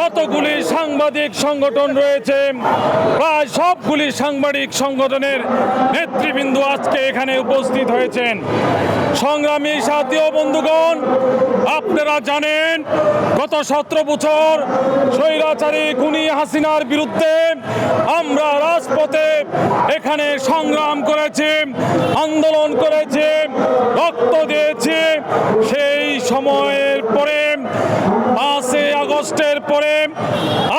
যতগুলি সাংবাদিক সংগঠন রয়েছে, প্রায় সবগুলি সাংবাদিক সংগঠনের নেতৃবৃন্দ আজকে এখানে উপস্থিত হয়েছেন। সংগ্রামী সাথী বন্ধুগণ, আপনারা জানেন, গত সতেরো বছর স্বৈরাচারী গুনি হাসিনার বিরুদ্ধে আমরা রাজপথে এখানে সংগ্রাম করেছি, আন্দোলন করেছি, রক্ত দিয়েছি। সেই সময়ের পরে পাঁচই আগস্টের পরে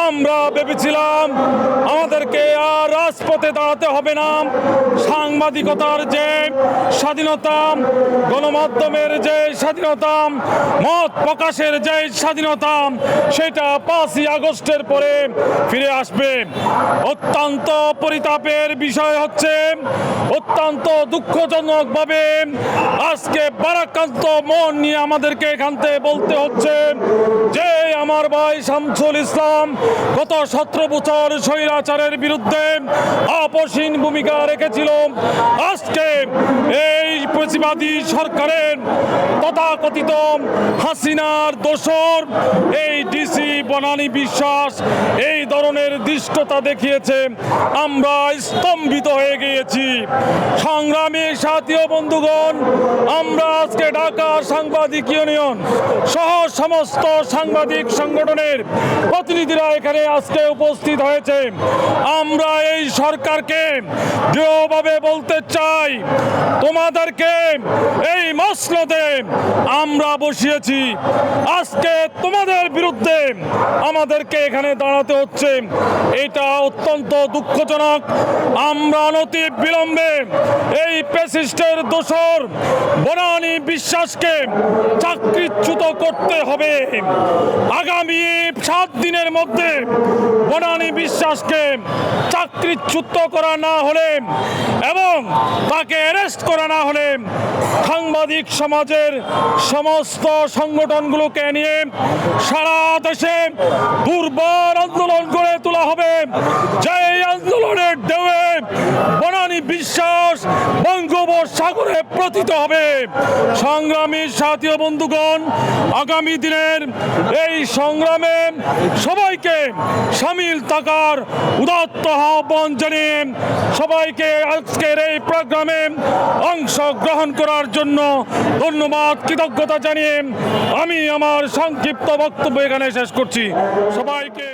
আমরা ভেবেছিলাম আমাদেরকে আর রাজপথে দাঁড়াতে হবে না। সাংবাদিকতার যে স্বাধীনতা, গণমাধ্যমের যে স্বাধীনতা, মত প্রকাশের যে স্বাধীনতা, সেটা পাঁচই আগস্টের পরে ফিরে আসবে। অত্যন্ত পরিতাপের বিষয় হচ্ছে, অত্যন্ত দুঃখজনকভাবে আজকে বারাক্রান্ত মন নিয়ে আমাদেরকে এখান বলতে হচ্ছে যে, আমার ভাই শামসুল ইসলাম গত সতেরো বছর স্বৈরাচারের বিরুদ্ধে আপসীন ভূমিকা রেখেছিল। আজকে এই প্রতিবাদী সরকারের তথাকথিত হাসিনার দোসর, এই ডিসি বনানী বিশ্বাস, এই ধরনের দৃষ্টতা দেখিয়েছে। আমরা স্তম্ভিত হয়ে গিয়েছি। সংগ্রামী সাথী ও বন্ধুগণ, আমরা আজকে ঢাকা সাংবাদিক ইউনিয়ন সহ সমস্ত সাংবাদিক সংগঠনের প্রতিনিধিরা এখানে আজকে উপস্থিত হয়েছে। আমরা সরকারকে দৃঢ়ভাবে বলতে চাই, তোমাদেরকে এই মসনদে আমরা বসিয়েছি। আজকে তোমাদের বিরুদ্ধে আমাদেরকে এখানে দাঁড়াতে হচ্ছে। এটা অত্যন্ত দুঃখজনক। আমরা অনতি বিলম্বে এই পেসিস্টের দোসর বনানী বিশ্বাসকে চাকরিচ্যুত করতে হবে। আগামী সাত দিনের মধ্যে বনানী বিশ্বাসকে চাকরিচ্যুত করা না হলে এবং তাকে অ্যারেস্ট করা না হলে সাংবাদিক সমাজের সমস্ত সংগঠনগুলোকে নিয়ে সারা দেশে দুর্বার আন্দোলন গড়ে তোলা হবে। যে এই আন্দোলনের ঢেউয়ে বনানী বিশ্বাস প্রথিত হবে। সংগ্রামী সাথী বন্ধুগণ, আগামী দিনের এই সংগ্রামে সবাইকে সামিল থাকার উদাত্ত আহ্বান জানিয়ে সবাইকে আজকের এই প্রোগ্রামে অংশগ্রহণ করার জন্য ধন্যবাদ, কৃতজ্ঞতা জানিয়ে আমি আমার সংক্ষিপ্ত বক্তব্য এখানে শেষ করছি। সবাইকে